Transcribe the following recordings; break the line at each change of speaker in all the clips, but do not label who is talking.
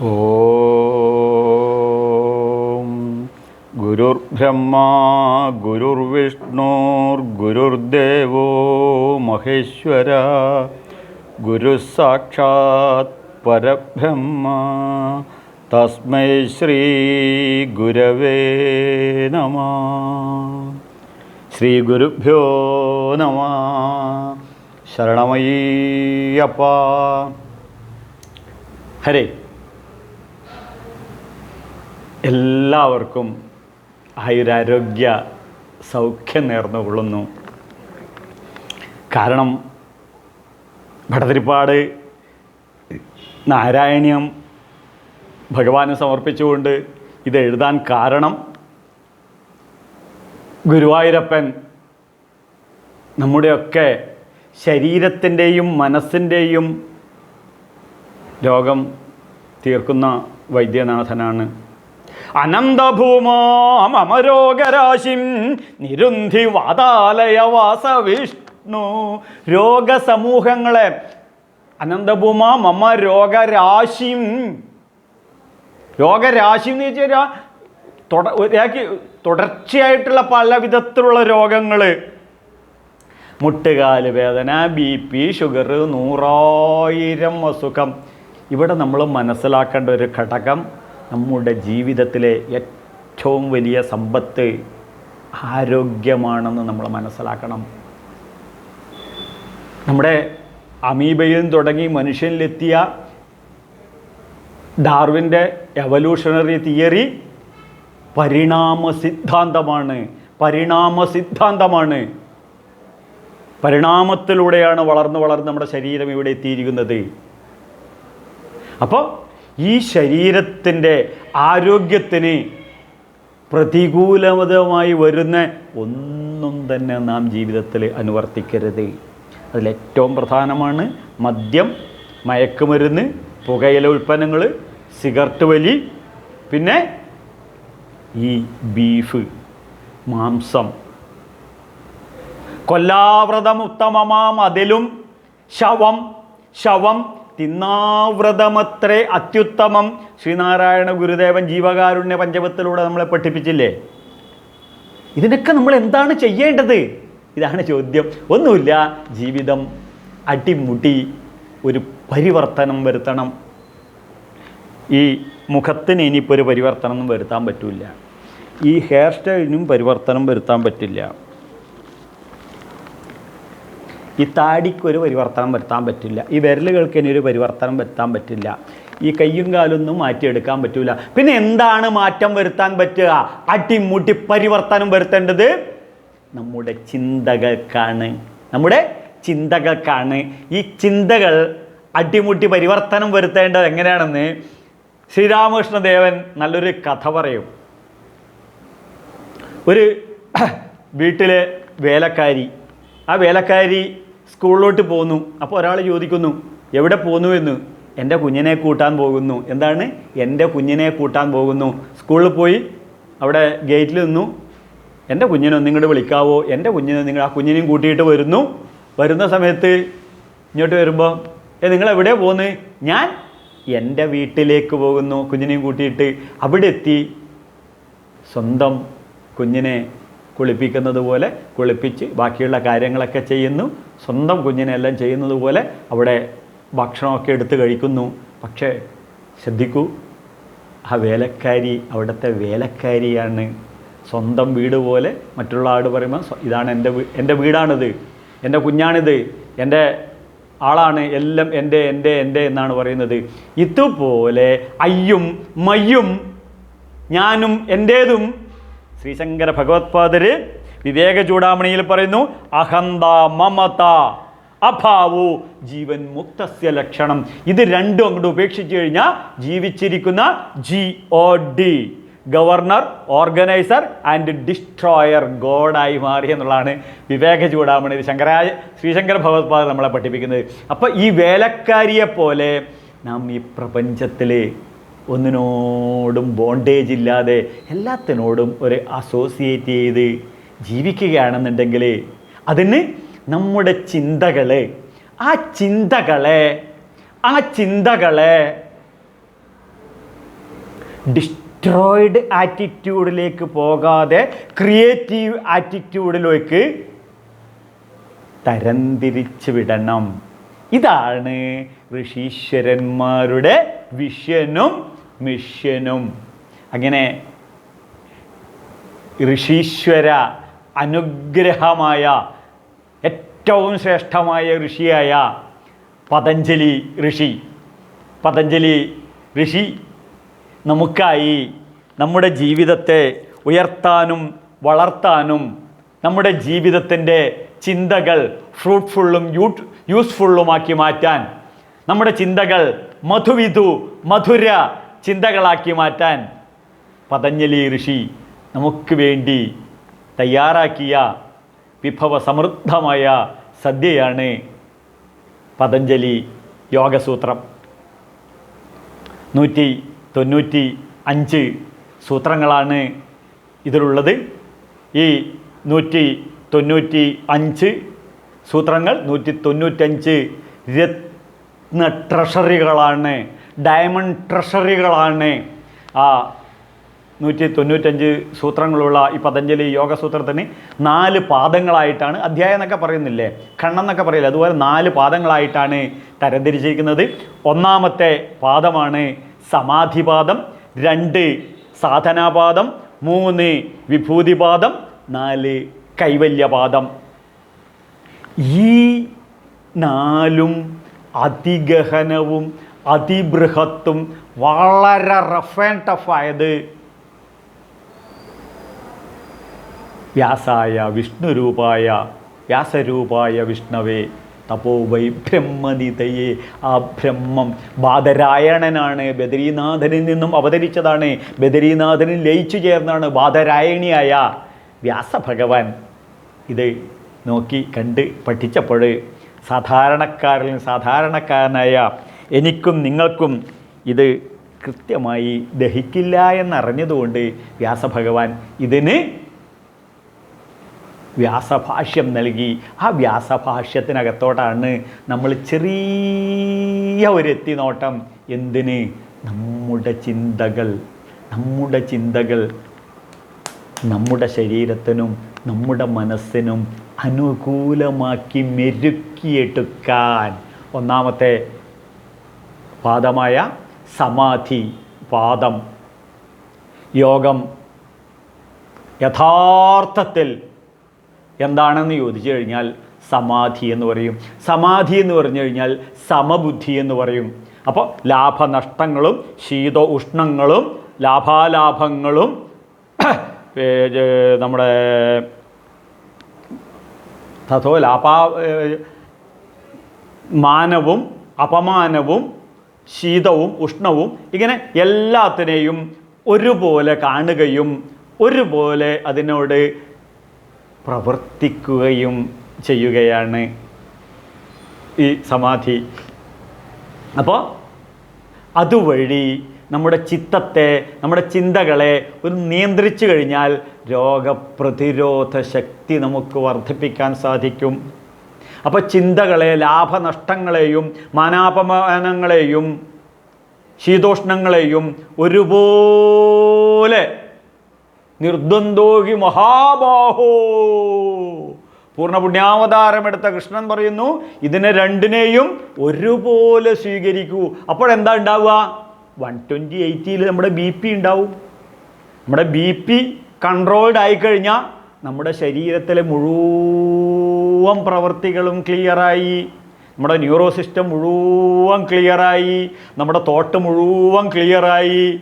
ഓം ഗുരുർബ്രഹ്മ ഗുരുർവിഷ്ണുർഗുരുർദേവോ മഹേശ്വര ഗുരു സാക്ഷാത് പരബ്രഹ്മ തസ്മൈ ശ്രീ ഗുരവേ നമ. ശ്രീ ഗുരുഭ്യോ നമ. ശരണമയ്യപ്പ. ഹരേ. എല്ലാവർക്കും ആയുരാരോഗ്യ സൗഖ്യം നേർന്നുകൊള്ളുന്നു. കാരണം ഭടതിരിപ്പാട് നാരായണീയം ഭഗവാന് സമർപ്പിച്ചുകൊണ്ട് ഇത് എഴുതാൻ കാരണം ഗുരുവായൂരപ്പൻ നമ്മുടെയൊക്കെ ശരീരത്തിന്റെയും മനസ്സിന്റെയും രോഗം തീർക്കുന്ന വൈദ്യനാഥനാണ്. അനന്തഭൂമാമരോഗരാശിം നിരുന്ധി വാതാലയവാസ വിഷ്ണു രോഗസമൂഹങ്ങളെ അനന്തഭൂമ മമ രോഗരാശിം രോഗരാശി എന്ന് വെച്ചാൽ തുട ഒരാൾക്ക് തുടർച്ചയായിട്ടുള്ള പല വിധത്തിലുള്ള രോഗങ്ങൾ മുട്ടുകാൽ വേദന ബി പി ഷുഗർ നൂറായിരം അസുഖം. ഇവിടെ നമ്മൾ മനസ്സിലാക്കേണ്ട ഒരു ഘടകം നമ്മുടെ ജീവിതത്തിലെ ഏറ്റവും വലിയ സമ്പത്ത് ആരോഗ്യമാണെന്ന് നമ്മൾ മനസ്സിലാക്കണം. നമ്മുടെ അമീബയിൽ തുടങ്ങി മനുഷ്യനിലെത്തിയ ഡാർവിന്റെ എവല്യൂഷണറി തിയറി പരിണാമ സിദ്ധാന്തമാണ്. പരിണാമ സിദ്ധാന്തമാണ്. പരിണാമത്തിലൂടെയാണ് വളർന്ന് വളർന്ന് നമ്മുടെ ശരീരം ഇവിടെ എത്തിയിരിക്കുന്നത്. അപ്പോൾ ഈ ശരീരത്തിന്റെ ആരോഗ്യത്തിന് പ്രതികൂലമതമായി വരുന്ന ഒന്നും തന്നെ നാം ജീവിതത്തിൽ അനുവർത്തിക്കരുത്. അതിലേറ്റവും പ്രധാനമാണ് മദ്യം മയക്കുമരുന്ന് പുകയില ഉൽപ്പന്നങ്ങൾ സിഗരറ്റ് വലി പിന്നെ ഈ ബീഫ് മാംസം. കൊല്ലാവ്രതം ഉത്തമമാം അതിലും ശവം ശവം തിന്നാവ്രതമത്രേ അത്യുത്തമം. ശ്രീനാരായണ ഗുരുദേവൻ ജീവകാരുണ്യ പഞ്ചമത്തിലൂടെ നമ്മളെ പഠിപ്പിച്ചില്ലേ? ഇതിനൊക്കെ നമ്മൾ എന്താണ് ചെയ്യേണ്ടത്? ഇതാണ് ചോദ്യം. ഒന്നുമില്ല ജീവിതം അടിമുടി ഒരു പരിവർത്തനം വരുത്തണം. ഈ മുഖത്തിന് ഇനിയിപ്പോൾ ഒരു പരിവർത്തനം വരുത്താൻ പറ്റില്ല. ഈ ഹെയർ സ്റ്റൈലിനും പരിവർത്തനം വരുത്താൻ പറ്റില്ല. ഈ താടിക്ക് ഒരു പരിവർത്തനം വരുത്താൻ പറ്റില്ല. ഈ വിരലുകൾക്ക് ഇനി ഒരു പരിവർത്തനം വരുത്താൻ പറ്റില്ല. ഈ കയ്യും കാലൊന്നും മാറ്റിയെടുക്കാൻ പറ്റില്ല പിന്നെ എന്താണ് മാറ്റം വരുത്താൻ പറ്റുക? അടിമുട്ടി പരിവർത്തനം വരുത്തേണ്ടത് നമ്മുടെ ചിന്തകൾക്കാണ്. നമ്മുടെ ചിന്തകൾക്കാണ്. ഈ ചിന്തകൾ അടിമുട്ടി പരിവർത്തനം വരുത്തേണ്ടത് എങ്ങനെയാണെന്ന് ശ്രീരാമകൃഷ്ണദേവൻ നല്ലൊരു കഥ പറയും. ഒരു വീട്ടിലെ വേലക്കാരി ആ വേലക്കാരി സ്കൂളിലോട്ട് പോന്നു അപ്പോൾ ഒരാൾ ചോദിക്കുന്നു എവിടെ പോന്നു എന്ന്? എന്റെ കുഞ്ഞിനെ കൂട്ടാൻ പോകുന്നു. എന്താണ്? എന്റെ കുഞ്ഞിനെ കൂട്ടാൻ പോകുന്നു. സ്കൂളിൽ പോയി? അവിടെ ഗേറ്റിൽ നിന്നു. എന്റെ കുഞ്ഞിനെ ഒന്ന് ഇങ്ങോട്ട് വിളിക്കാവോ? എന്റെ കുഞ്ഞിനെ നിങ്ങൾ ആ കുഞ്ഞിനെയും കൂട്ടിയിട്ട് വരുന്നു. വരുന്ന സമയത്ത് ഇങ്ങോട്ട് വരുമ്പോൾ ഏ നിങ്ങൾ എവിടെ പോകുന്നത് ഞാൻ എന്റെ വീട്ടിലേക്ക് പോകുന്നു. കുഞ്ഞിനെയും കൂട്ടിയിട്ട് അവിടെ എത്തി സ്വന്തം കുഞ്ഞിനെ കുളിപ്പിക്കുന്നത് പോലെ കുളിപ്പിച്ച് ബാക്കിയുള്ള കാര്യങ്ങളൊക്കെ ചെയ്യുന്നു. സ്വന്തം കുഞ്ഞിനെല്ലാം ചെയ്യുന്നത് പോലെ അവിടെ ഭക്ഷണമൊക്കെ എടുത്ത് കഴിക്കുന്നു. പക്ഷേ ശ്രദ്ധിക്കൂ ആ വേലക്കാരി അവിടുത്തെ വേലക്കാരിയാണ്. സ്വന്തം വീട് പോലെ മറ്റുള്ള ആട് പറയുമ്പോൾ ഇതാണ് എന്റെ എന്റെ വീടാണിത്. എന്റെ കുഞ്ഞാണിത്. എന്റെ ആളാണ്. എല്ലാം എന്റെ എന്റെ എന്റെ എന്നാണ് പറയുന്നത്. ഇതുപോലെ അയ്യും മയ്യും ഞാനും എന്റേതും ശ്രീശങ്കര ഭഗവത്പാദര് വിവേക ചൂടാമണിയിൽ പറയുന്നു അഹന്ത മമത അഭാവോ ജീവൻ മുക്തസ്യ ലക്ഷണം. ഇത് രണ്ടും അങ്ങോട്ട് ഉപേക്ഷിച്ചു കഴിഞ്ഞാൽ ജീവിച്ചിരിക്കുന്ന G O D governor organiser and destroyer ഗോഡായി മാറി എന്നുള്ളതാണ് വിവേക ചൂടാമണി ശങ്കരായ ശ്രീശങ്കര ഭഗവത്പാദർ നമ്മളെ പഠിപ്പിക്കുന്നത്. അപ്പോൾ ഈ വേലക്കാരിയെ പോലെ നാം ഈ പ്രപഞ്ചത്തിൽ ഒന്നിനോടും ബോണ്ടേജ് ഇല്ലാതെ എല്ലാത്തിനോടും ഒരു അസോസിയേറ്റ് ചെയ്ത് ജീവിക്കുകയാണെന്നുണ്ടെങ്കിൽ അതിന് നമ്മുടെ ചിന്തകളെ ആ ചിന്തകളെ ആ ചിന്തകളെ ഡിസ്ട്രോയിഡ് ആറ്റിറ്റ്യൂഡിലേക്ക് പോകാതെ ക്രിയേറ്റീവ് ആറ്റിറ്റ്യൂഡിലേക്ക് തരംതിരിച്ച് വിടണം. ഇതാണ് ഋഷീശ്വരന്മാരുടെ വിഷനും മിഷ്യനും. അങ്ങനെ ഋഷീശ്വര അനുഗ്രഹമായ ഏറ്റവും ശ്രേഷ്ഠമായ ഋഷിയായ പതഞ്ജലി ഋഷി. പതഞ്ജലി ഋഷി നമുക്കായി നമ്മുടെ ജീവിതത്തെ ഉയർത്താനും വളർത്താനും നമ്മുടെ ജീവിതത്തിന്റെ ചിന്തകൾ ഫ്രൂട്ട്ഫുള്ളും യൂട്ട് യൂസ്ഫുള്ളുമാക്കി മാറ്റാൻ നമ്മുടെ ചിന്തകൾ മധുവിധു മധുര ചിന്തകളാക്കി മാറ്റാൻ പതഞ്ജലി ഋഷി നമുക്ക് വേണ്ടി തയ്യാറാക്കിയ വിഭവ സമൃദ്ധമായ സദ്യയാണ് പതഞ്ജലി യോഗസൂത്രം. നൂറ്റി തൊണ്ണൂറ്റി അഞ്ച് സൂത്രങ്ങളാണ് ഇതിലുള്ളത്. ഈ നൂറ്റി തൊണ്ണൂറ്റി അഞ്ച് സൂത്രങ്ങൾ നൂറ്റി തൊണ്ണൂറ്റഞ്ച് രത്ന ട്രഷറികളാണ് ഡയമണ്ട് ട്രഷറികളാണ് ആ നൂറ്റി തൊണ്ണൂറ്റഞ്ച് സൂത്രങ്ങളുള്ള ഈ പതഞ്ജലി യോഗസൂത്രത്തിന് നാല് പാദങ്ങളായിട്ടാണ് അധ്യായം എന്നൊക്കെ പറയുന്നില്ലേ? കണ്ണെന്നൊക്കെ പറയില്ല? അതുപോലെ നാല് പാദങ്ങളായിട്ടാണ് തരംതിരിച്ചിരിക്കുന്നത്. ഒന്നാമത്തെ പാദമാണ് സമാധിപാദം രണ്ട് സാധനാപാദം മൂന്ന് വിഭൂതിപാദം നാല് കൈവല്യപാദം. ഈ നാലും അതിഗഹനവും അതിബൃഹത്തും വളരെ റഫ് ആൻഡ് ടഫായത് വ്യാസായ വിഷ്ണുരൂപായ വ്യാസരൂപായ വിഷ്ണവേ തപോ വൈ ബ്രഹ്മനിതയെ ആ ബ്രഹ്മം ബാധരായണനാണ് ബദരീനാഥനിൽ നിന്നും അവതരിച്ചതാണ്. ബദരീനാഥനിൽ ലയിച്ചു ചേർന്നാണ് ബാധരായണിയായ വ്യാസഭഗവാൻ. ഇത് നോക്കി കണ്ട് പഠിച്ചപ്പോൾ സാധാരണക്കാരിൽ സാധാരണക്കാരനായ എനിക്കും നിങ്ങൾക്കും ഇത് കൃത്യമായി ദഹിക്കില്ല എന്നറിഞ്ഞതുകൊണ്ട് വ്യാസഭഗവാൻ ഇതിന് വ്യാസഭാഷ്യം നൽകി. ആ വ്യാസഭാഷ്യത്തിനകത്തോട്ടാണ് നമ്മൾ ചെറിയ ഒരു എത്തിനോട്ടം. എന്തിന്? നമ്മുടെ ചിന്തകൾ നമ്മുടെ ചിന്തകൾ നമ്മുടെ ശരീരത്തിനും നമ്മുടെ മനസ്സിനും അനുകൂലമാക്കി മെരുക്കിയെടുക്കാൻ. ഒന്നാമത്തെ പാദമായ സമാധി പാദം. യോഗം യഥാർത്ഥത്തിൽ എന്താണെന്ന് ചോദിച്ചു കഴിഞ്ഞാൽ സമാധി എന്ന് പറയും. സമാധി എന്ന് പറഞ്ഞു കഴിഞ്ഞാൽ സമബുദ്ധി എന്ന് പറയും. അപ്പോൾ ലാഭനഷ്ടങ്ങളും ശീത ഉഷ്ണങ്ങളും ലാഭാലാഭങ്ങളും നമ്മുടെ തഥോ ലാഭ മാനവും അപമാനവും ശീതവും ഉഷ്ണവും ഇങ്ങനെ എല്ലാത്തിനെയും ഒരുപോലെ കാണുകയും ഒരുപോലെ അതിനോട് പ്രവർത്തിക്കുകയും ചെയ്യുകയാണ് ഈ സമാധി. അപ്പോൾ അതുവഴി നമ്മുടെ ചിത്തത്തെ നമ്മുടെ ചിന്തകളെ ഒരു നിയന്ത്രിച്ചു കഴിഞ്ഞാൽ രോഗപ്രതിരോധ ശക്തി നമുക്ക് വർദ്ധിപ്പിക്കാൻ സാധിക്കും. അപ്പോൾ ചിന്തകളെ ലാഭനഷ്ടങ്ങളെയും മാനാപമാനങ്ങളെയും ശീതോഷ്ണങ്ങളെയും ഒരുപോലെ നിർദ്വന്ദോഹി മഹാബാഹോ. പൂർണപുണ്യാവതാരമെടുത്ത കൃഷ്ണൻ പറയുന്നു ഇതിനെ രണ്ടിനെയും ഒരുപോലെ സ്വീകരിക്കൂ. അപ്പോഴെന്താ ഉണ്ടാവുക? വൺ ട്വന്റി എയ്റ്റിയിൽ നമ്മുടെ ബി പി ഉണ്ടാവും. നമ്മുടെ ബി പി കൺട്രോൾഡ് ആയിക്കഴിഞ്ഞാൽ നമ്മുടെ ശരീരത്തിലെ മുഴുവൻ പ്രവൃത്തികളും ക്ലിയറായി. നമ്മുടെ ന്യൂറോ സിസ്റ്റം മുഴുവൻ ക്ലിയറായി. നമ്മുടെ തോട്ട് മുഴുവൻ ക്ലിയറായി.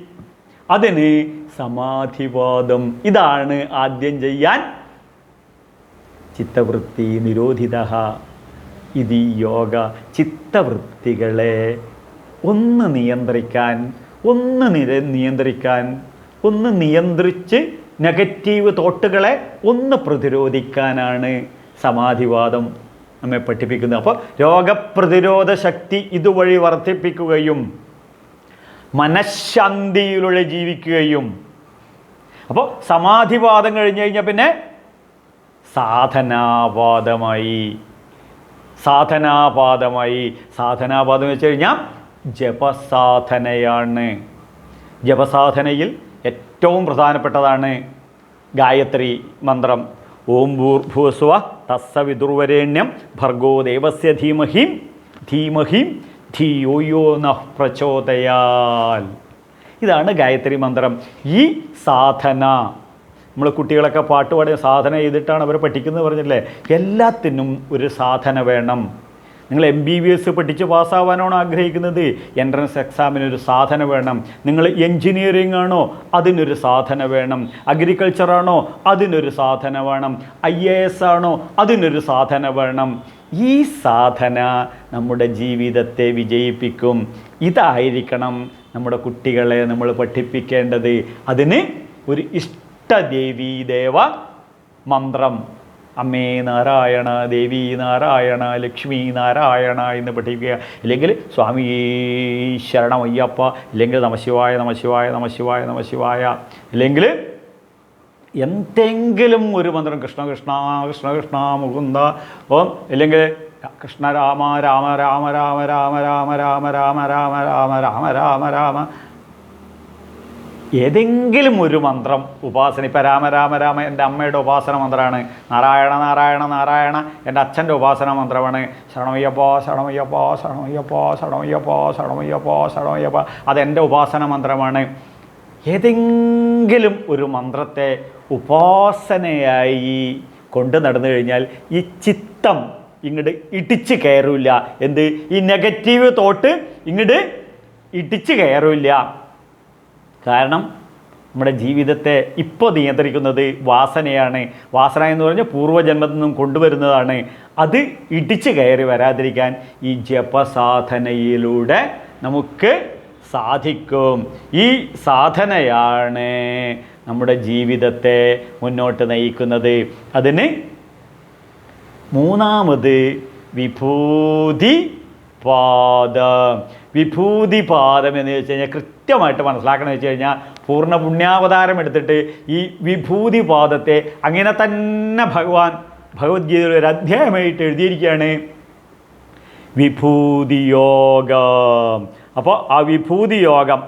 അതിന് സമാധിവാദം. ഇതാണ് ആദ്യം ചെയ്യാൻ ചിത്തവൃത്തി നിരോധിത ഇത് യോഗ ചിത്തവൃത്തികളെ ഒന്ന് നിയന്ത്രിക്കാൻ ഒന്ന് നിര നിയന്ത്രിക്കാൻ ഒന്ന് നിയന്ത്രിച്ച് നെഗറ്റീവ് തോട്ടുകളെ ഒന്ന് പ്രതിരോധിക്കാനാണ്. സമാധിവാദം നമ്മെ പഠിപ്പിക്കുന്നത്. അപ്പോൾ രോഗപ്രതിരോധ ശക്തി ഇതുവഴി വർദ്ധിപ്പിക്കുകയും മനഃശാന്തിയിലൂടെ ജീവിക്കുകയും. അപ്പോൾ സമാധിവാദം കഴിഞ്ഞ് കഴിഞ്ഞാൽ പിന്നെ സാധനാവാദമായി. സാധനാപാദമായി സാധനാപാദം വെച്ച് കഴിഞ്ഞാൽ ജപസാധനയാണ്. ജപസാധനയിൽ ഏറ്റവും പ്രധാനപ്പെട്ടതാണ് ഗായത്രി മന്ത്രം. ഓം ഭൂർഭൂസ്വ തസ്സവിദുർവരേണ്യം ഭർഗോ ദേവസ്യ ധീമഹീം ധീമഹീം ധിയോയോ നഹ് പ്രചോദയാൽ. ഇതാണ് ഗായത്രി മന്ത്രം. ഈ സാധന. നമ്മൾ കുട്ടികളൊക്കെ പാട്ടുപാടി സാധന ചെയ്തിട്ടാണ് അവർ പഠിക്കുന്നത് പറഞ്ഞില്ലേ? എല്ലാത്തിനും ഒരു സാധന വേണം. നിങ്ങൾ എം ബി ബി എസ് പഠിച്ച് പാസ്സാവാനാണോ ആഗ്രഹിക്കുന്നത്. എൻട്രൻസ് എക്സാമിന് ഒരു സാധന വേണം. നിങ്ങൾ എൻജിനീയറിംഗ് ആണോ? അതിനൊരു സാധന വേണം. അഗ്രികൾച്ചർ ആണോ? അതിനൊരു സാധന വേണം. ഐ എ എസ് ആണോ? അതിനൊരു സാധന വേണം. ഈ സാധന നമ്മുടെ ജീവിതത്തെ വിജയിപ്പിക്കും. ഇതായിരിക്കണം നമ്മുടെ കുട്ടികളെ നമ്മൾ പഠിപ്പിക്കേണ്ടത്. അതിന് ഒരു ഇഷ്ടദേവീദേവ മന്ത്രം. അമ്മേ നാരായണ ദേവി നാരായണ ലക്ഷ്മി നാരായണ എന്ന് പഠിക്കുക ഇല്ലെങ്കിൽ സ്വാമി ശരണം അയ്യപ്പ ഇല്ലെങ്കിൽ നമശിവായ നമശിവായ നമശിവായ നമശിവായ ഇല്ലെങ്കിൽ എന്തെങ്കിലും ഒരു മന്ത്രം കൃഷ്ണ കൃഷ്ണ കൃഷ്ണ കൃഷ്ണ മുകുന്ദ ഓം ഇല്ലെങ്കിൽ കൃഷ്ണ രാമ രാമ രാമ രാമ രാമ രാമ രാമ രാമ രാമ രാമ രാമ രാമ രാമ ഏതെങ്കിലും ഒരു മന്ത്രം ഉപാസന ഇപ്പം രാമ രാമ രാമ എന്റെ അമ്മയുടെ ഉപാസന മന്ത്രമാണ്. നാരായണ നാരായണ നാരായണ എന്റെ അച്ഛന്റെ ഉപാസന മന്ത്രമാണ്. ശരണമയ്യപ്പോ ശരണമയ്യപ്പോ ശരണമയ്യപ്പോ ശരണമയ്യപ്പോ ശരണമയ്യപ്പോ ശരണമയ്യപ്പോ. അതെന്റെ ഉപാസന മന്ത്രമാണ്. ഏതെങ്കിലും ഒരു മന്ത്രത്തെ ഉപാസനയായി കൊണ്ട് നടന്നു കഴിഞ്ഞാൽ ഈ ചിത്തം ഇങ്ങോട്ട് ഇടിച്ച് കയറില്ല. എന്ത്? ഈ നെഗറ്റീവ് തോട്ട് ഇങ്ങോട്ട് ഇടിച്ച് കയറില്ല. കാരണം നമ്മുടെ ജീവിതത്തെ ഇപ്പോൾ നിയന്ത്രിക്കുന്നത് വാസനയാണ്. വാസന എന്ന് പറഞ്ഞാൽ പൂർവജന്മത്തിൽ നിന്നും കൊണ്ടുവരുന്നതാണ്. അത് ഇടിച്ച് കയറി വരാതിരിക്കാൻ ഈ ജപസാധനയിലൂടെ നമുക്ക് സാധിക്കും. ഈ സാധനയാണ് നമ്മുടെ ജീവിതത്തെ മുന്നോട്ട് നയിക്കുന്നത്. അതിന് മൂന്നാമത് വിഭൂതി പാദം വിഭൂതി പാദം എന്ന് വെച്ച് കഴിഞ്ഞാൽ കൃത്യമായിട്ട് മനസ്സിലാക്കണമെന്ന് വെച്ച് കഴിഞ്ഞാൽ പൂർണ പുണ്യാവതാരം എടുത്തിട്ട് ഈ വിഭൂതി പാദത്തെ അങ്ങനെ തന്നെ ഭഗവാൻ ഭഗവത്ഗീതയിൽ ഒരു അധ്യായമായിട്ട് എഴുതിയിരിക്കുകയാണ്. വിഭൂതി യോഗം അപ്പോൾ ആ വിഭൂതി യോഗം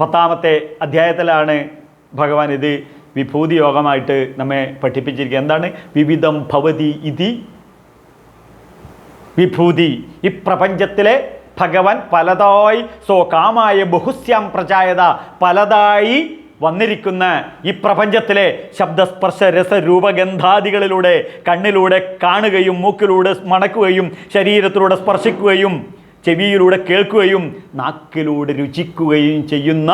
പത്താമത്തെ അധ്യായത്തിലാണ് ഭഗവാൻ ഇത് വിഭൂതി യോഗമായിട്ട് നമ്മെ പഠിപ്പിച്ചിരിക്കുക എന്താണ്? വിവിധം ഭവതി ഇതി. വിഭൂതി. ഈ പ്രപഞ്ചത്തിലെ ഭഗവാൻ പലതായി സ്വകാമായ ബഹുസ്യാം പ്രചായത പലതായി വന്നിരിക്കുന്ന ഈ പ്രപഞ്ചത്തിലെ ശബ്ദസ്പർശ രസ രൂപഗന്ധാദികളിലൂടെ കണ്ണിലൂടെ കാണുകയും മൂക്കിലൂടെ മണക്കുകയും ശരീരത്തിലൂടെ സ്പർശിക്കുകയും ചെവിയിലൂടെ കേൾക്കുകയും നാക്കിലൂടെ രുചിക്കുകയും ചെയ്യുന്ന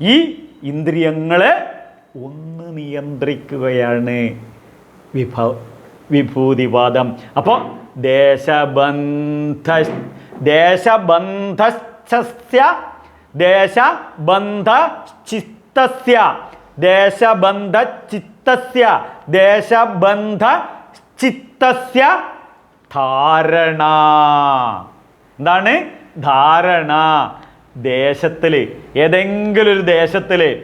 ഈ ഇന്ദ്രിയങ്ങളെ ഒന്ന് നിയന്ത്രിക്കുകയാണ്. വിഭ വിഭൂതിവാദം. അപ്പോൾ ദേശബന്ധ ദേശബന്ധസ്യ ദേശബന്ധ ചിത്തസ്യ ദേശബന്ധ ചിത്തസ്യ ദേശബന്ധ ചിത്തസ്യ ധാരണ. എന്താണ്? ധാരണ. ദേശത്തിൽ ഏതെങ്കിലും ഒരു ദേശത്തിൽ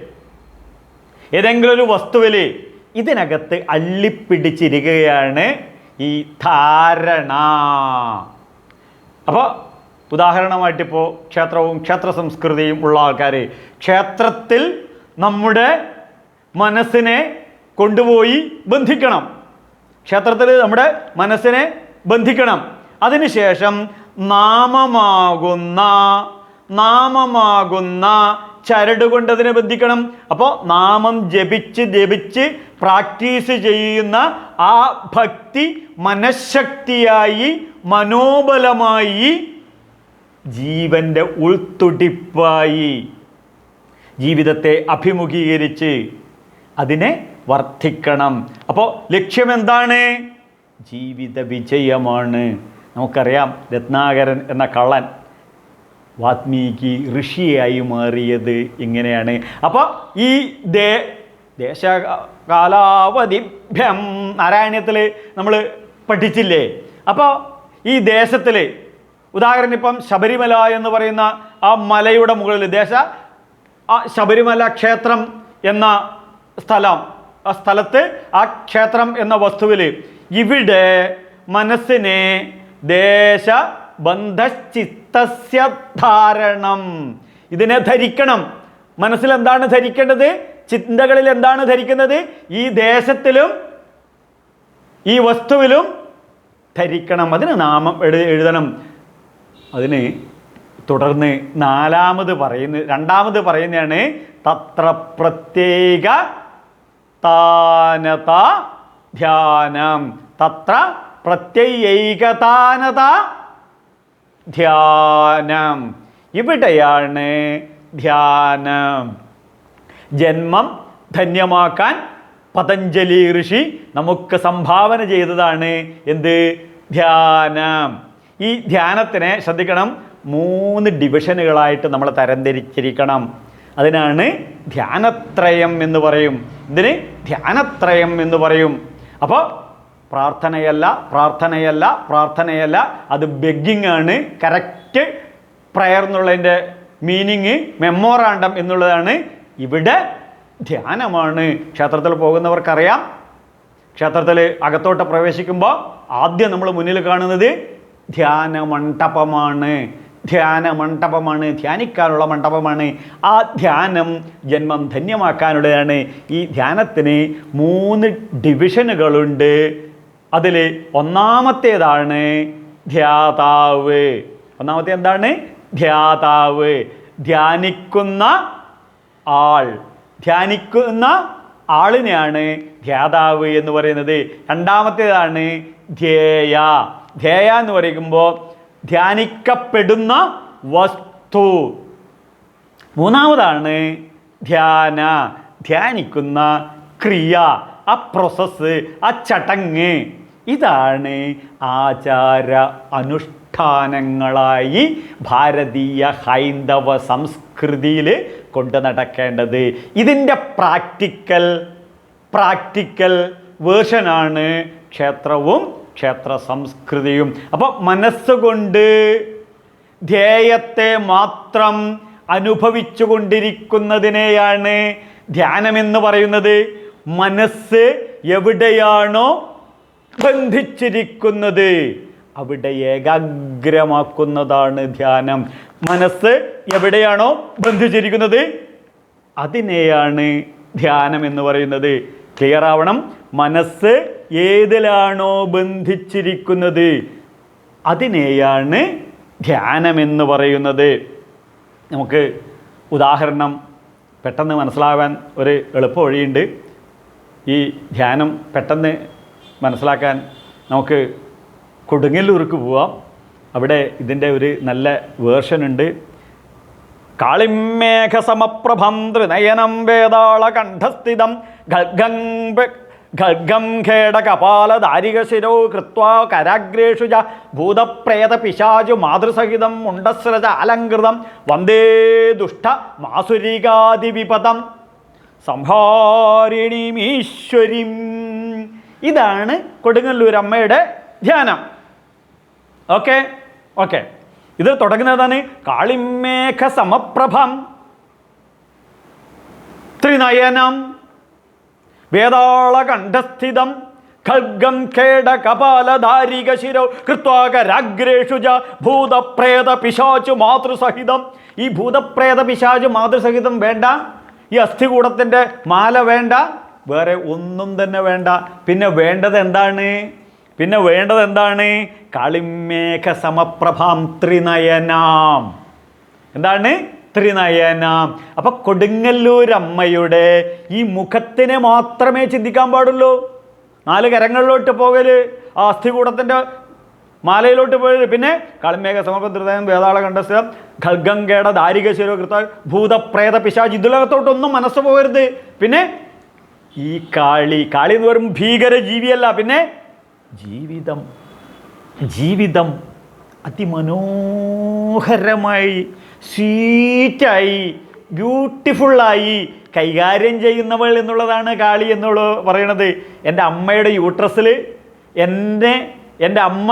ഏതെങ്കിലും ഒരു വസ്തുവിൽ ഇതിനകത്ത് അള്ളിപ്പിടിച്ചിരിക്കുകയാണ് ഈ ധാരണ. അപ്പോൾ ഉദാഹരണമായിട്ടിപ്പോൾ ക്ഷേത്രവും ക്ഷേത്ര സംസ്കൃതിയും ഉള്ള ആൾക്കാർ ക്ഷേത്രത്തിൽ നമ്മുടെ മനസ്സിനെ കൊണ്ടുപോയി ബന്ധിക്കണം. ക്ഷേത്രത്തിൽ നമ്മുടെ മനസ്സിനെ ബന്ധിക്കണം. അതിനുശേഷം നാമമാകുന്ന നാമമാകുന്ന ചരട് കൊണ്ട് അതിനെ ബന്ധിക്കണം അപ്പോൾ നാമം ജപിച്ച് ജപിച്ച് പ്രാക്ടീസ് ചെയ്യുന്ന ആ ഭക്തി മനഃശക്തിയായി മനോബലമായി ജീവന്റെ ഉൾത്തുടിപ്പായി ജീവിതത്തെ അഭിമുഖീകരിച്ച് അതിനെ വർദ്ധിക്കണം. അപ്പോൾ ലക്ഷ്യമെന്താണ്? ജീവിത വിജയമാണ്. നമുക്കറിയാം രത്നാകരൻ എന്ന കള്ളൻ വാത്മീകി ഋഷിയായി മാറിയത് എങ്ങനെയാണ് അപ്പോൾ ഈ ദേ ദേശകാലാവധിഭ്യം നാരായണീയത്തിൽ നമ്മൾ പഠിച്ചില്ലേ? അപ്പോൾ ഈ ദേശത്തിൽ ഉദാഹരണം ഇപ്പം ശബരിമല എന്ന് പറയുന്ന ആ മലയുടെ മുകളിൽ ദേശ ആ ശബരിമല ക്ഷേത്രം എന്ന സ്ഥലം ആ സ്ഥലത്ത് ആ ക്ഷേത്രം എന്ന വസ്തുവിൽ ഇവിടെ മനസ്സിനെ ദേശ ബന്ധശ്ചിത്തസ്യ ധാരണം. ഇതിനെ ധരിക്കണം. മനസ്സിൽ എന്താണ് ധരിക്കേണ്ടത്? ചിന്തകളിൽ എന്താണ് ധരിക്കുന്നത്? ഈ ദേശത്തിലും ഈ വസ്തുവിലും ധരിക്കണം. അതിന് നാമം എഴു എഴുതണം. അതിന് തുടർന്ന് നാലാമത് പറയുന്ന രണ്ടാമത് പറയുന്നതാണ് തത്ര പ്രത്യേക താനത ധ്യാനം. തത്ര പ്രത്യൈകതാനത ധ്യാനം. ഇവിടെയാണ് ധ്യാനം. ജന്മം ധന്യമാക്കാൻ പതഞ്ജലി ഋഷി നമുക്ക് സംഭാവന ചെയ്തതാണ് എന്ത്? ധ്യാനം. ഈ ധ്യാനത്തിനെ ശ്രദ്ധിക്കണം. മൂന്ന് ഡിവിഷനുകളായിട്ട് നമ്മൾ തരംതിരിച്ചിരിക്കണം. അതിനാണ് ധ്യാനത്രയം എന്ന് പറയും. ഇതിന് ധ്യാനത്രയം എന്ന് പറയും. അപ്പോൾ പ്രാർത്ഥനയല്ല പ്രാർത്ഥനയല്ല പ്രാർത്ഥനയല്ല. അത് ബെഗിങ് ആണ്. കറക്റ്റ് പ്രയർ എന്നുള്ളതിന്റെ മീനിങ് മെമ്മോറാണ്ടം എന്നുള്ളതാണ്. ഇവിടെ ധ്യാനമാണ്. ക്ഷേത്രത്തിൽ പോകുന്നവർക്കറിയാം. ക്ഷേത്രത്തിൽ അകത്തോട്ട് പ്രവേശിക്കുമ്പോൾ ആദ്യം നമ്മൾ മുന്നിൽ കാണുന്നത് ധ്യാന മണ്ഡപമാണ്. ധ്യാന മണ്ഡപമാണ്. ധ്യാനിക്കാനുള്ള മണ്ഡപമാണ്. ആ ധ്യാനം ജന്മം ധന്യമാക്കാനുള്ളതാണ്. ഈ ധ്യാനത്തിന് മൂന്ന് ഡിവിഷനുകളുണ്ട് അതിൽ ഒന്നാമത്തേതാണ് ധ്യാതാവ്. ഒന്നാമത്തെ എന്താണ്? ധ്യാതാവ്. ധ്യാനിക്കുന്ന ആൾ. ധ്യാനിക്കുന്ന ആളിനെയാണ് ധ്യാതാവ് എന്ന് പറയുന്നത്. രണ്ടാമത്തേതാണ് ധ്യേയ. ധ്യേയ എന്ന് പറയുമ്പോൾ ധ്യാനിക്കപ്പെടുന്ന വസ്തു. മൂന്നാമതാണ് ധ്യാന. ധ്യാനിക്കുന്ന ക്രിയ. ആ പ്രോസസ്സ് ആ ചടങ്ങ്. ഇതാണ് ആചാര അനുഷ്ഠാനങ്ങളായി ഭാരതീയ ഹൈന്ദവ സംസ്കൃതിയിൽ കൊണ്ടു നടക്കേണ്ടത്. ഇതിന്റെ പ്രാക്ടിക്കൽ പ്രാക്ടിക്കൽ വേർഷനാണ് ക്ഷേത്രവും ക്ഷേത്ര സംസ്കൃതിയും. അപ്പോൾ മനസ്സുകൊണ്ട് ധ്യേയത്തെ മാത്രം അനുഭവിച്ചു കൊണ്ടിരിക്കുന്നതിനെയാണ് ധ്യാനമെന്ന് പറയുന്നത്. മനസ്സ് എവിടെയാണോ ബന്ധിച്ചിരിക്കുന്നത് അവിടെ ഏകാഗ്രമാക്കുന്നതാണ് ധ്യാനം. മനസ്സ് എവിടെയാണോ ബന്ധിച്ചിരിക്കുന്നത് അതിനെയാണ് ധ്യാനം എന്ന് പറയുന്നത്. ക്ലിയർ ആവണം? മനസ്സ് ഏതിലാണോ ബന്ധിച്ചിരിക്കുന്നത് അതിനെയാണ് ധ്യാനമെന്ന് പറയുന്നത്. നമുക്ക് ഉദാഹരണം പെട്ടെന്ന് മനസ്സിലാവാൻ ഒരു എളുപ്പ വഴിയുണ്ട് ഈ ധ്യാനം പെട്ടെന്ന് മനസ്സിലാക്കാൻ നമുക്ക് കൊടുങ്ങല്ലൂർക്ക് പോവാം. അവിടെ ഇതിന്റെ ഒരു നല്ല വേർഷൻ ഉണ്ട്. കാളിമേഘസമപ്രഭം ത്രിനയനം വേതാള കണ്ഠസ്ഥിതം ഖൽഗം ഖൽഗം ഖേടകപാല ദാരികശിരോ കൃത്വാ കരാഗ്രേഷു ച ഭൂതപ്രേത പിശാചു മാതൃസഹിതം മുണ്ടസ്രജ അലങ്കൃതം വന്ദേ ദുഷ്ട മാസുരികാതിവിപദം സംഹാരിണീമീശ്വരീം ഇതാണ് കൊടുങ്ങല്ലൂർ അമ്മയുടെ ധ്യാനം. ഓക്കെ? ഓക്കെ. ഇത് തുടങ്ങുന്നതാണ് കാളിമേഘ സമപ്രഭം. ത്രിനയനം. വേദാള കണ്ഠസ്ഥിതം ഖൽഗം ഖേട കപാലധാരിക ശിരോ. കൃത്വാകരാഗ്രേഷു ജ ഭൂതപ്രേത പിശാചു മാതൃസഹിതം. ഈ ഭൂതപ്രേത പിശാചു മാതൃസഹിതം വേണ്ട. ഈ അസ്ഥികൂടത്തിന്റെ മാല വേണ്ട വേറെ ഒന്നും തന്നെ വേണ്ട. പിന്നെ വേണ്ടത് എന്താണ്? പിന്നെ വേണ്ടത് എന്താണ്? കളിമേഘ സമപ്രഭാം ത്രിനയനാം. എന്താണ്? ത്രിനയനാം. അപ്പൊ കൊടുങ്ങല്ലൂരമ്മയുടെ ഈ മുഖത്തിനെ മാത്രമേ ചിന്തിക്കാൻ പാടുള്ളൂ. നാല് കരങ്ങളിലോട്ട് പോകൽ ആ അസ്ഥികൂടത്തിന്റെ മാലയിലോട്ട് പോയത്. പിന്നെ കളിമേഘ സമർപ്പദ്രതയം വേതാള കണ്ടസ്ഥം ഖൽഗംഗേട ദാരിക ശിരോകൃത ഭൂതപ്രേത പിശാജ് ഇതിലകത്തോട്ടൊന്നും മനസ്സ് പോകരുത്. പിന്നെ ഈ കാളി കാളി എന്ന് പറയുമ്പോൾ ഭീകര ജീവിയല്ല പിന്നെ ജീവിതം ജീവിതം അതിമനോഹരമായി സ്വീറ്റായി ബ്യൂട്ടിഫുള്ളായി കൈകാര്യം ചെയ്യുന്നവൾ എന്നുള്ളതാണ് കാളി എന്നുള്ളത് പറയണത്. എന്റെ അമ്മയുടെ യൂട്രസിൽ എന്നെ എന്റെ അമ്മ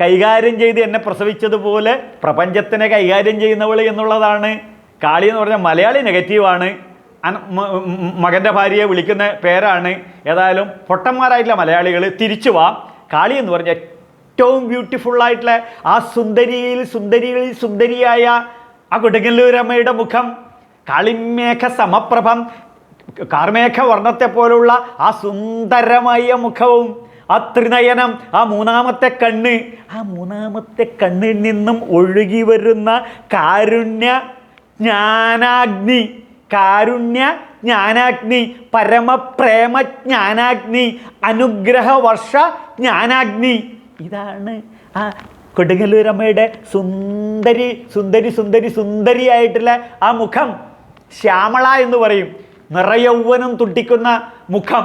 കൈകാര്യം ചെയ്ത് എന്നെ പ്രസവിച്ചതുപോലെ പ്രപഞ്ചത്തിനെ കൈകാര്യം ചെയ്യുന്നവൾ എന്നുള്ളതാണ്. കാളി എന്ന് പറഞ്ഞാൽ മലയാളി നെഗറ്റീവാണ് മകന്റെ ഭാര്യയെ വിളിക്കുന്ന പേരാണ്. ഏതായാലും പൊട്ടന്മാരായിട്ടുള്ള മലയാളികൾ തിരിച്ചു വാ. കാളി എന്ന് പറഞ്ഞ ഏറ്റവും ബ്യൂട്ടിഫുൾ ആയിട്ടുള്ള ആ സുന്ദരിയിൽ സുന്ദരികളിൽ സുന്ദരിയായ ആ കൊടുങ്ങല്ലൂരമ്മയുടെ മുഖം കാളിമേഘ സമപ്രഭം കാർമേഘ വർണത്തെ പോലുള്ള ആ സുന്ദരമായ മുഖവും ആ ത്രിനയനം ആ മൂന്നാമത്തെ കണ്ണ് ആ മൂന്നാമത്തെ കണ്ണിൽ നിന്നും ഒഴുകി വരുന്ന കാരുണ്യ ജ്ഞാനാഗ്നി കാരുണ്യ ജ്ഞാനാഗ്നി പരമപ്രേമ ജ്ഞാനാഗ്നി അനുഗ്രഹ വർഷ ജ്ഞാനാഗ്നി. ഇതാണ് ആ കൊടുങ്ങല്ലൂരമ്മയുടെ സുന്ദരി സുന്ദരി സുന്ദരി സുന്ദരിയായിട്ടുള്ള ആ മുഖം. ശ്യാമള എന്ന് പറയും. നിറയൗവനം തുട്ടിക്കുന്ന മുഖം.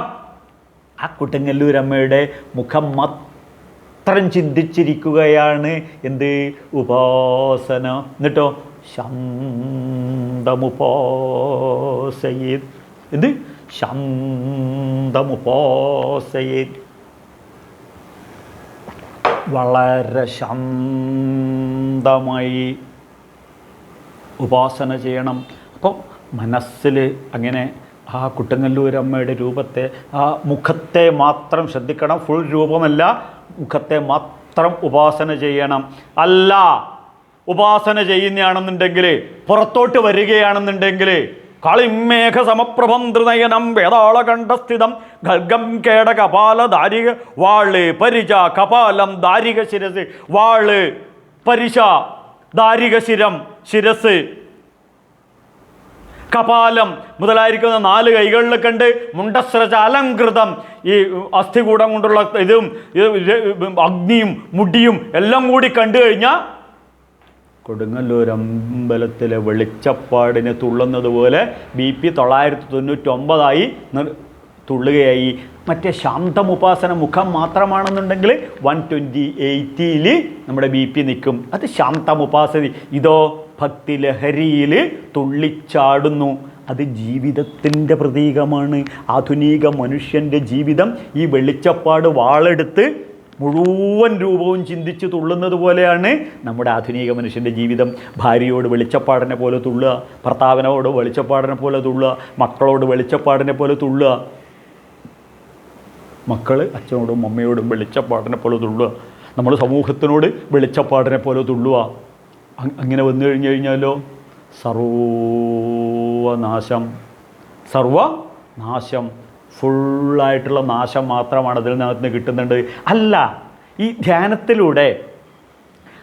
ആ കുട്ടങ്ങല്ലൂരമ്മയുടെ മുഖം മാത്രം ചിന്തിച്ചിരിക്കുകയാണ്. എന്ത്? ഉപാസന. എന്നിട്ടോ? ശാന്തമുപാസയേത്. എന്ത്? ശാന്തമുപാസയേത്. വളരെ ശാന്തമായി ഉപാസന ചെയ്യണം. അപ്പോൾ മനസ്സിൽ അങ്ങനെ ആ കുട്ടനെല്ലൂരമ്മയുടെ രൂപത്തെ ആ മുഖത്തെ മാത്രം ശ്രദ്ധിക്കണം. ഫുൾ രൂപമല്ല മുഖത്തെ മാത്രം ഉപാസന ചെയ്യണം. അല്ല ഉപാസന ചെയ്യുന്നതാണെന്നുണ്ടെങ്കിൽ പുറത്തോട്ട് വരികയാണെന്നുണ്ടെങ്കിൽ കളിമേഘ സമപ്രഭം ത്രിനയനം വേതാള കണ്ഠസ്ഥിതം ഗർഗം കേട കപാല ദാരിക വാൾ പരിച കപാലം ദാരിക ശിരസ് വാൾ പരിശ ദാരിക ശിരം ശിരസ്. കപാലം മുതലായിരിക്കുന്ന നാല് കൈകളിൽ കണ്ട് മുണ്ടസ്രജ അലങ്കൃതം ഈ അസ്ഥികൂടം കൊണ്ടുള്ള ഇതും അഗ്നിയും മുടിയും എല്ലാം കൂടി കണ്ടു കഴിഞ്ഞാൽ കൊടുങ്ങല്ലൂർ അമ്പലത്തിലെ വെളിച്ചപ്പാടിന് തുള്ളുന്നത് പോലെ ബി പി തൊള്ളായിരത്തി തൊണ്ണൂറ്റൊമ്പതായി തുള്ളുകയായി. മറ്റേ ശാന്തമുപാസന മുഖം മാത്രമാണെന്നുണ്ടെങ്കിൽ വൺ ട്വന്റി എയ്റ്റിയിൽ നമ്മുടെ ബി പി നിൽക്കും. അത് ശാന്തമുപാസന ഇതോ ഭക്തി ലഹരിയിൽ തുള്ളിച്ചാടുന്നു. അത് ജീവിതത്തിന്റെ പ്രതീകമാണ്. ആധുനിക മനുഷ്യന്റെ ജീവിതം ഈ വെളിച്ചപ്പാട് വാളെടുത്ത് മുഴുവൻ രൂപവും ചിന്തിച്ച് തുള്ളുന്നത് പോലെയാണ് നമ്മുടെ ആധുനിക മനുഷ്യന്റെ ജീവിതം. ഭാര്യയോട് വെളിച്ചപ്പാടിനെ പോലെ തുള്ളുക ഭർത്താവിനോട് വെളിച്ചപ്പാടിനെ പോലെ തുള്ളുക മക്കളോട് വെളിച്ചപ്പാടിനെ പോലെ തുള്ളുക. മക്കൾ അച്ഛനോടും അമ്മയോടും വെളിച്ചപ്പാടിനെ പോലെ തുള്ളുക. നമ്മൾ സമൂഹത്തിനോട് വെളിച്ചപ്പാടിനെ പോലെ തുള്ളുക. അങ്ങനെ വന്നു കഴിഞ്ഞു കഴിഞ്ഞാലോ? സർവനാശം. സർവനാശം. ഫുള്ളായിട്ടുള്ള നാശം മാത്രമാണ് അതിൽ നിന്നകത്ത് കിട്ടുന്നുണ്ട്. അല്ല ഈ ധ്യാനത്തിലൂടെ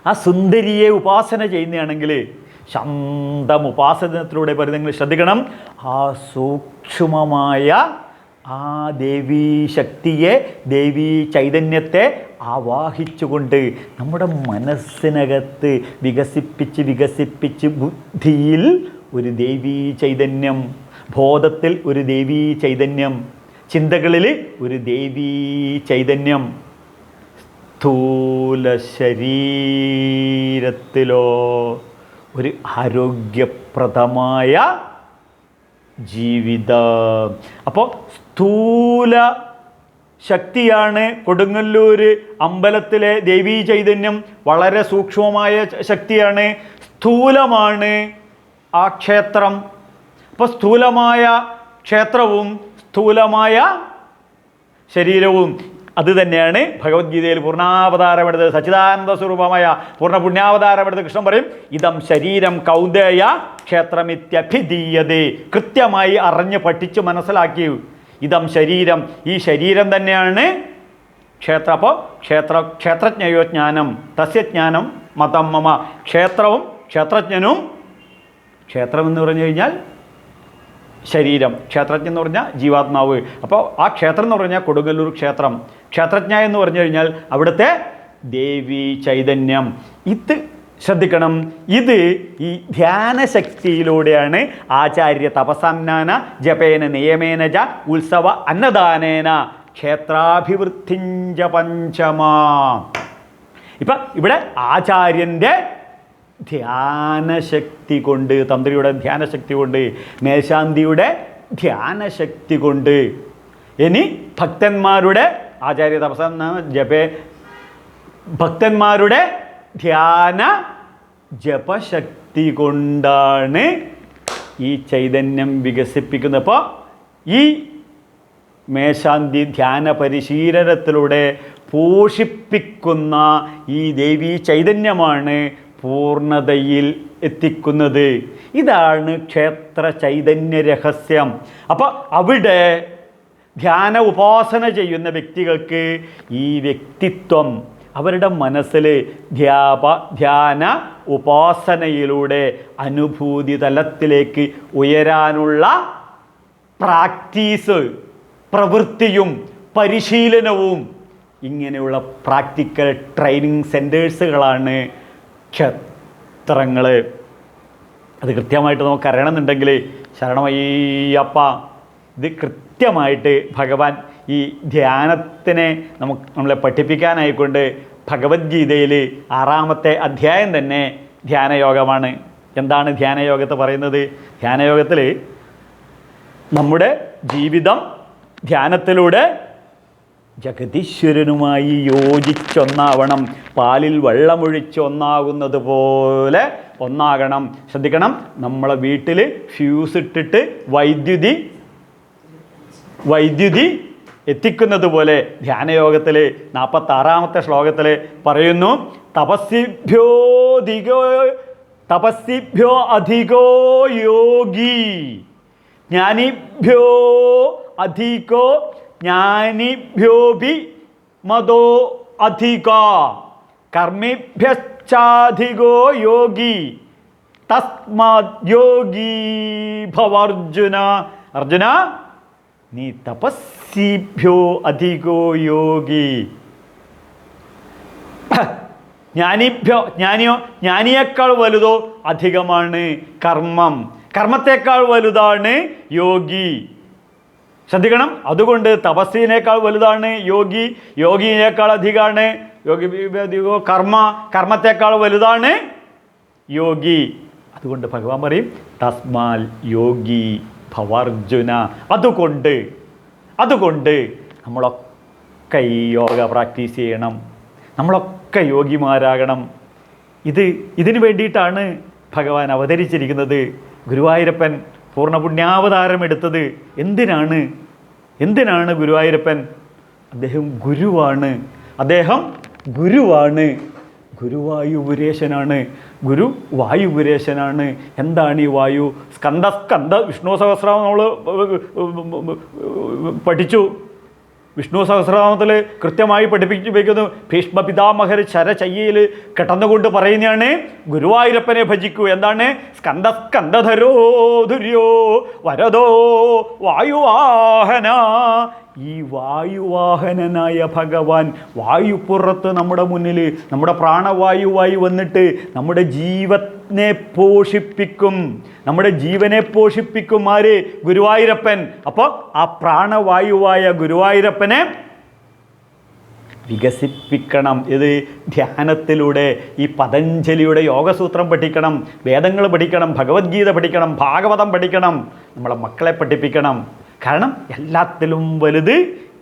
ആ സുന്ദരിയെ ഉപാസന ചെയ്യുന്നതാണെങ്കിൽ ശാന്തം ഉപാസനത്തിലൂടെ പറയുന്നെങ്കിൽ ശ്രദ്ധിക്കണം. ആ സൂക്ഷ്മമായ ആ ദേവീ ശക്തിയെ ദേവീ ചൈതന്യത്തെ ആവാഹിച്ചുകൊണ്ട് നമ്മുടെ മനസ്സിനകത്ത് വികസിപ്പിച്ച് വികസിപ്പിച്ച് ബുദ്ധിയിൽ ഒരു ദേവീ ചൈതന്യം ബോധത്തിൽ ഒരു ദേവീ ചൈതന്യം ചിന്തകളിൽ ഒരു ദേവീ ചൈതന്യം സ്ഥൂല ശരീരത്തിലോ ഒരു ആരോഗ്യപ്രദമായ ജീവിതം. അപ്പോൾ സ്ഥൂല ശക്തിയാണ് കൊടുങ്ങല്ലൂർ അമ്പലത്തിലെ ദേവീ ചൈതന്യം. വളരെ സൂക്ഷ്മമായ ശക്തിയാണ്. സ്ഥൂലമാണ് ആ ക്ഷേത്രം. അപ്പോൾ സ്ഥൂലമായ ക്ഷേത്രവും സ്ഥൂലമായ ശരീരവും. അത് തന്നെയാണ് ഭഗവത്ഗീതയിൽ പൂർണാവതാരമെടുത്ത് സച്ചിദാനന്ദ സ്വരൂപമായ പൂർണ പുണ്യാവതാരമെടുത്ത് കൃഷ്ണൻ പറയും ഇതം ശരീരം കൗന്ദേയ ക്ഷേത്രമിത്യഭിധീയതേ. കൃത്യമായി അറിഞ്ഞ് പഠിച്ച് മനസ്സിലാക്കി ഇതം ശരീരം. ഈ ശരീരം തന്നെയാണ് ക്ഷേത്ര. അപ്പോൾ ക്ഷേത്ര ക്ഷേത്രജ്ഞയോ ജ്ഞാനം. തസ്യജ്ഞാനം മതം മമ. ക്ഷേത്രവും ക്ഷേത്രജ്ഞനും ക്ഷേത്രം എന്ന് പറഞ്ഞു കഴിഞ്ഞാൽ ശരീരം. ക്ഷേത്രജ്ഞൻ എന്ന് പറഞ്ഞാൽ ജീവാത്മാവ്. അപ്പോൾ ആ ക്ഷേത്രം എന്ന് പറഞ്ഞാൽ കൊടുങ്ങല്ലൂർ ക്ഷേത്രം. ക്ഷേത്രജ്ഞ എന്ന് പറഞ്ഞു കഴിഞ്ഞാൽ അവിടുത്തെ ദേവി ചൈതന്യം. ഇത് ശ്രദ്ധിക്കണം. ഇത് ഈ ധ്യാനശക്തിയിലൂടെയാണ് ആചാര്യ തപസന്നാന ജപേന നിയമേന ജ ഉത്സവ അന്നദാനേന ക്ഷേത്രാഭിവൃദ്ധിഞ്ച പഞ്ചമ. ഇപ്പം ഇവിടെ ആചാര്യന്റെ ധ്യാനശക്തി കൊണ്ട് തന്ത്രിയുടെ ധ്യാനശക്തി കൊണ്ട് മേശാന്തിയുടെ ധ്യാനശക്തി കൊണ്ട് ഇനി ഭക്തന്മാരുടെ ആചാര്യ തപസ ജപേ ഭക്തന്മാരുടെ ധ്യാന ജപശക്തി കൊണ്ടാണ് ഈ ചൈതന്യം വികസിപ്പിക്കുന്നത്. അപ്പോൾ ഈ മേശാന്തി ധ്യാന പരിശീലനത്തിലൂടെ പോഷിപ്പിക്കുന്ന ഈ ദേവീ ചൈതന്യമാണ് പൂർണതയിൽ എത്തിക്കുന്നത്. ഇതാണ് ക്ഷേത്ര ചൈതന്യ രഹസ്യം. അപ്പോൾ അവിടെ ധ്യാന ഉപാസന ചെയ്യുന്ന വ്യക്തികൾക്ക് ഈ വ്യക്തിത്വം അവരുടെ മനസ്സിൽ ധ്യാപ ധ്യാന ഉപാസനയിലൂടെ അനുഭൂതി തലത്തിലേക്ക് ഉയരാനുള്ള പ്രാക്ടീസ് പ്രവൃത്തിയും പരിശീലനവും ഇങ്ങനെയുള്ള പ്രാക്ടിക്കൽ ട്രെയിനിങ് സെന്റേഴ്സുകളാണ് ക്ഷേത്രങ്ങൾ അത് കൃത്യമായിട്ട് നമുക്ക് അറിയണമെന്നുണ്ടെങ്കിൽ ശരണമയ്യപ്പ ഇത് കൃത്യമായിട്ട് ഭഗവാൻ ഈ ധ്യാനത്തിനെ നമുക്ക് നമ്മളെ പഠിപ്പിക്കാനായിക്കൊണ്ട് ഭഗവത്ഗീതയിൽ ആറാമത്തെ അധ്യായം തന്നെ ധ്യാനയോഗമാണ്. എന്താണ് ധ്യാനയോഗത്തെ പറയുന്നത്? ധ്യാനയോഗത്തിൽ നമ്മുടെ ജീവിതം ധ്യാനത്തിലൂടെ ജഗതീശ്വരനുമായി യോജിച്ചൊന്നാവണം. പാലിൽ വെള്ളമൊഴിച്ചൊന്നാകുന്നത് പോലെ ഒന്നാകണം. ശ്രദ്ധിക്കണം നമ്മളെ വീട്ടിൽ ഫ്യൂസ് ഇട്ടിട്ട് വൈദ്യുതി വൈദ്യുതി എത്തിക്കുന്നത് പോലെ ധ്യാനയോഗത്തിൽ നാൽപ്പത്തി ആറാമത്തെ ശ്ലോകത്തിൽ പറയുന്നു തപസ്സിഭ്യോധികോ തപസ്സിഭ്യോ അധികോ യോഗി ജ്ഞാനിഭ്യോ അധികോ ജ്ഞാനിഭ്യോപി മതോ അധിക കർമ്മിഭ്യശ്ചാധികോ യോഗി തസ്മാത് യോഗി ഭവർജുന അർജുന. നീ തപസ്സിഭ്യോ അധികോ യോഗി ജ്ഞാനിഭ്യോ ജ്ഞാനിയോ ജ്ഞാനിയേക്കാൾ വലുതോ അധികമാണ് കർമ്മം കർമ്മത്തേക്കാൾ വലുതാണ് യോഗി ശ്രദ്ധിക്കണം അതുകൊണ്ട് തപസ്സിനേക്കാൾ വലുതാണ് യോഗി യോഗിയേക്കാൾ അധികമാണ് യോഗി കർമ്മ കർമ്മത്തേക്കാൾ വലുതാണ് യോഗി അതുകൊണ്ട് ഭഗവാൻ പറയും തസ്മാൽ യോഗി ഭവർജുന അതുകൊണ്ട് അതുകൊണ്ട് നമ്മളൊക്കെ ഈ യോഗ പ്രാക്ടീസ് ചെയ്യണം. നമ്മളൊക്കെ യോഗിമാരാകണം. ഇത് ഇതിനു വേണ്ടിയിട്ടാണ് ഭഗവാൻ അവതരിച്ചിരിക്കുന്നത്. ഗുരുവായൂരപ്പൻ പൂർണപുണ്യാവതാരം എടുത്തത്. എന്തിനാണ്? എന്തിനാണ് ഗുരുവായൂരപ്പൻ? അദ്ദേഹം ഗുരുവാണ്. അദ്ദേഹം ഗുരുവാണ്. ഗുരുവായുപുരേശനാണ്. ഗുരു വായുപുരേശനാണ്. എന്താണ് ഈ വായു? സ്കന്ദ സ്കന്ദ വിഷ്ണു സഹസ്രനാമം നമ്മൾ പഠിച്ചു. വിഷ്ണു സഹസ്രനാമത്തിൽ കൃത്യമായി പഠിപ്പിച്ചു വയ്ക്കുന്നു ശരചയ്യയിൽ കിടന്നുകൊണ്ട് പറയുന്നതാണ് ഗുരുവായൂരപ്പനെ ഭജിക്കൂ. എന്താണ്? സ്കന്ദ സ്കന്ദധരോ ദുര്യോ വരതോ വായുവാഹന ഈ വായുവാഹനനായ ഭഗവാൻ വായുപ്പുറത്ത് നമ്മുടെ മുന്നിൽ നമ്മുടെ പ്രാണവായുവായി വന്നിട്ട് നമ്മുടെ ജീവനെ പോഷിപ്പിക്കും. നമ്മുടെ ജീവനെ പോഷിപ്പിക്കും ആര്? ഗുരുവായൂരപ്പൻ. അപ്പോൾ ആ പ്രാണവായുവായ ഗുരുവായൂരപ്പനെ വികസിപ്പിക്കണം. ഇത് ധ്യാനത്തിലൂടെ ഈ പതഞ്ജലിയുടെ യോഗസൂത്രം പഠിക്കണം വേദങ്ങൾ പഠിക്കണം ഭഗവത്ഗീത പഠിക്കണം ഭാഗവതം പഠിക്കണം നമ്മളെ മക്കളെ പഠിപ്പിക്കണം. കാരണം എല്ലാത്തിലും വലുത്